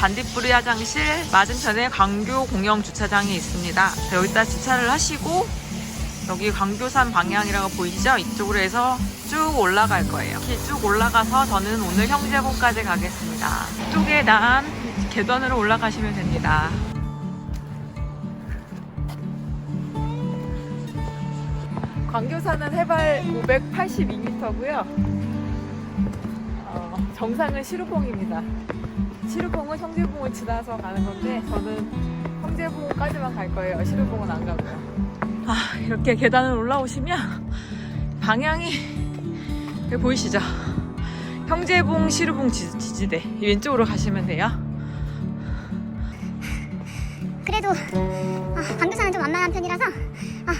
반딧불이 화장실 맞은편에 광교 공영 주차장이 있습니다. 여기다 주차를 하시고 여기 광교산 방향이라고 보이시죠? 이쪽으로 해서 쭉 올라갈 거예요. 이렇게 쭉 올라가서 저는 오늘 형제봉까지 가겠습니다. 이쪽에 난 계단으로 올라가시면 됩니다. 광교산은 해발 582m고요. 어, 정상은 시루봉입니다. 시루봉은 형제봉을 지나서 가는 건데 저는 형제봉까지만 갈 거예요. 시루봉은 안 가고요. 아 이렇게 계단을 올라오시면 방향이 여기 보이시죠? 형제봉 시루봉 지- 지지대 이 왼쪽으로 가시면 돼요. 그래도 아, 강도산은 좀 완만한 편이라서 아,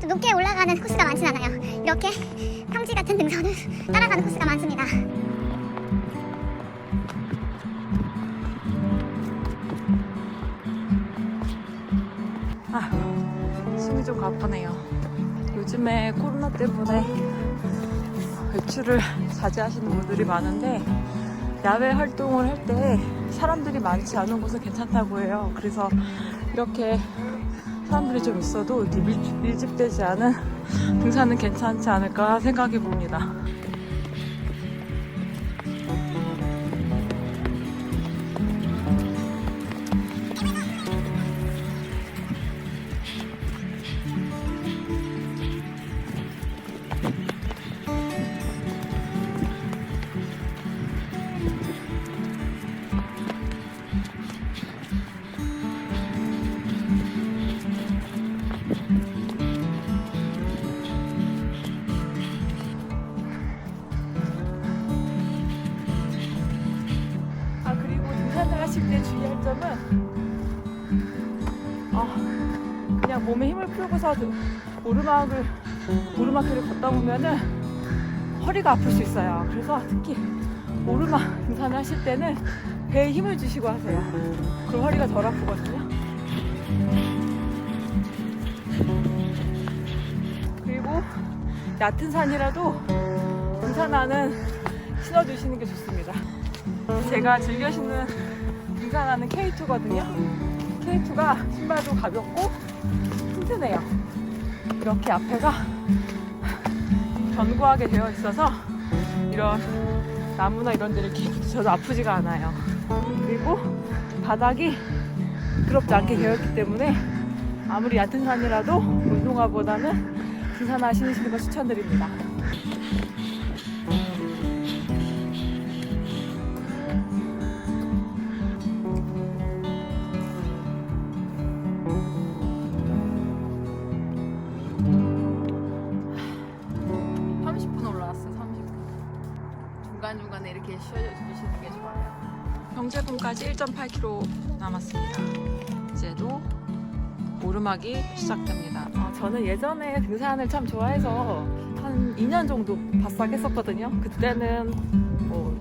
좀 높게 올라가는 코스가 많진 않아요. 이렇게 평지 같은 등산을 따라가는 코스가 많습니다. 아, 숨이 좀 가쁘네요. 요즘에 코로나 때문에 외출을 자제하시는 분들이 많은데 야외 활동을 할 때 사람들이 많지 않은 곳은 괜찮다고 해요. 그래서 이렇게 사람들이 좀 있어도 밀집되지 않은 등산은 괜찮지 않을까 생각해 봅니다. 하실 때 주의할 점은 아 그냥 몸에 힘을 풀고서 오르막을 오르막길을 걷다 보면은 허리가 아플 수 있어요. 그래서 특히 오르막 등산을 하실 때는 배에 힘을 주시고 하세요. 그럼 허리가 덜 아프거든요. 그리고 얕은 산이라도 등산화는 신어주시는 게 좋습니다. 제가 즐겨 신는 등산하는 K2거든요. K2가 신발도 가볍고 튼튼해요. 이렇게 앞에가 견고하게 되어 있어서 이런 나무나 이런 데를 부딪혀도 아프지가 않아요. 그리고 바닥이 미끄럽지 않게 되어 있기 때문에 아무리 얕은 산이라도 운동화보다는 등산화 신으시는 걸 추천드립니다. 중간중간에 이렇게 쉬어주시는 게 좋아요. 경제봉까지 1.8km 남았습니다. 이제도 오르막이 시작됩니다. 아, 저는 예전에 등산을 참 좋아해서 한 2년 정도 바싹 했었거든요. 그때는 뭐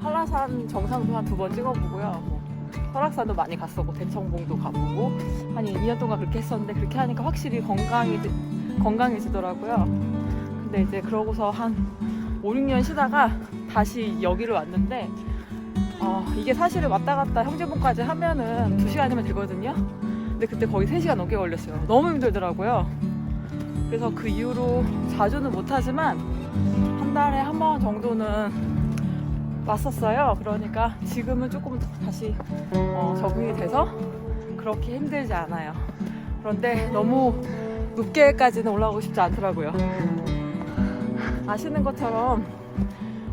한라산 정상도 한 두 번 찍어보고요. 뭐 설악산도 많이 갔었고 대청봉도 가보고 한 2년 동안 그렇게 했었는데 그렇게 하니까 확실히 건강이 건강해지더라고요. 근데 이제 그러고서 한 5, 6년 쉬다가 다시 여기를 왔는데 어, 이게 사실은 왔다 갔다 형제봉까지 하면은 2시간이면 되거든요. 근데 그때 거의 3시간 넘게 걸렸어요. 너무 힘들더라고요. 그래서 그 이후로 자주는 못하지만 한 달에 한 번 정도는 왔었어요. 그러니까 지금은 조금 다시 어, 적응이 돼서 그렇게 힘들지 않아요. 그런데 너무 높게까지는 올라가고 싶지 않더라고요. 아시는 것처럼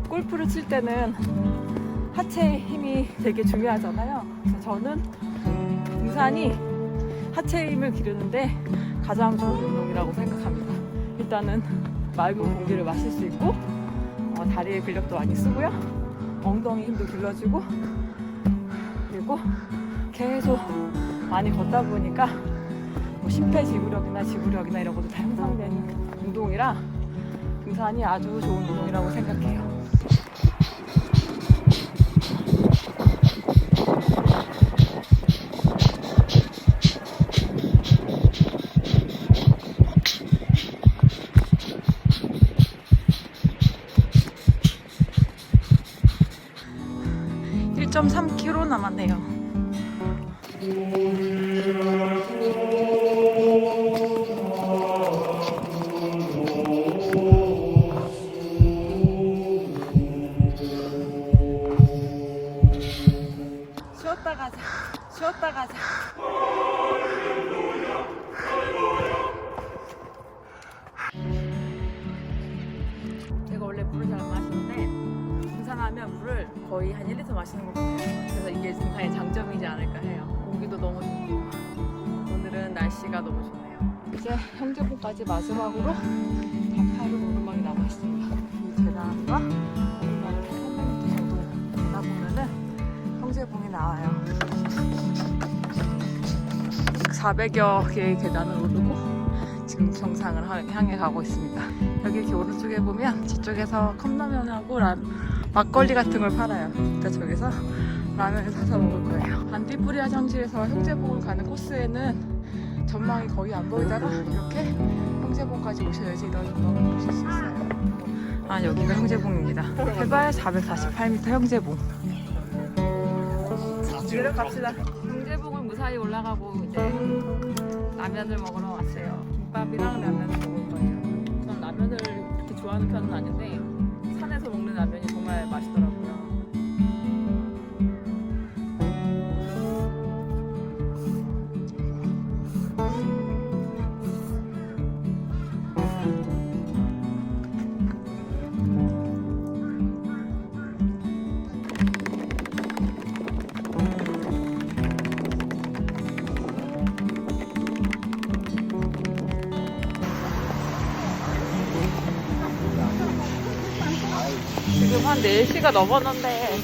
골프를 칠 때는 하체의 힘이 되게 중요하잖아요. 그래서 저는 등산이 하체의 힘을 기르는데 가장 좋은 운동이라고 생각합니다. 일단은 맑은 공기를 마실 수 있고 어, 다리의 근력도 많이 쓰고요. 엉덩이 힘도 길러주고 그리고 계속 많이 걷다 보니까 뭐 심폐지구력이나 지구력이나 이런 것도 다 향상되는 운동이라 등산이 아주 좋은 운동이라고 생각해요. (1.3km) 남았네요 거의 한 1리터 마시는 것 같아요. 그래서 이게 등산의 장점이지 않을까 해요. 공기도 너무 좋고 오늘은 날씨가 너무 좋네요. 이제 형제봉까지 마지막으로 단파로 오르막이 남아있습니다. 이 계단과 오르막을 300m 정도 걷다 보면은 형제봉이 나와요. 400여 개의 계단을 오르고 지금 정상을 하- 향해 가고 있습니다. 여기 이렇게 오른쪽에 보면 저쪽에서 컵라면하고 라, 막걸리 같은 걸 팔아요. 그러니까 저기서 라면을 사서 먹을 거예요. 안디뿌리 화장실에서 형제봉을 가는 코스에는 전망이 거의 안 보이다가 이렇게 형제봉까지 오셔야지 이런 전망을 보실 수 있어요. 아 여기가 형제봉입니다. 해발 448m 형제봉. 내려갑시다. 형제봉을 무사히 올라가고 이제 라면을 먹으러 왔어요. 김밥이랑 라면을 먹을 거예요. 전 라면을 그렇게 좋아하는 편은 아닌데 산에서 먹는 라면이 정말 맛있더라고요. 4시가 넘었는데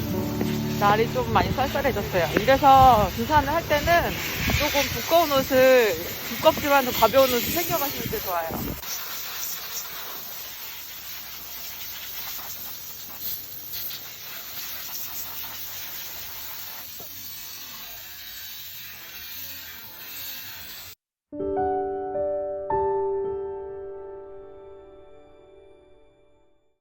날이 좀 많이 쌀쌀해졌어요. 이래서 등산을 할 때는 조금 두꺼운 옷을 두껍지만 좀 가벼운 옷을 챙겨가시는 게 좋아요.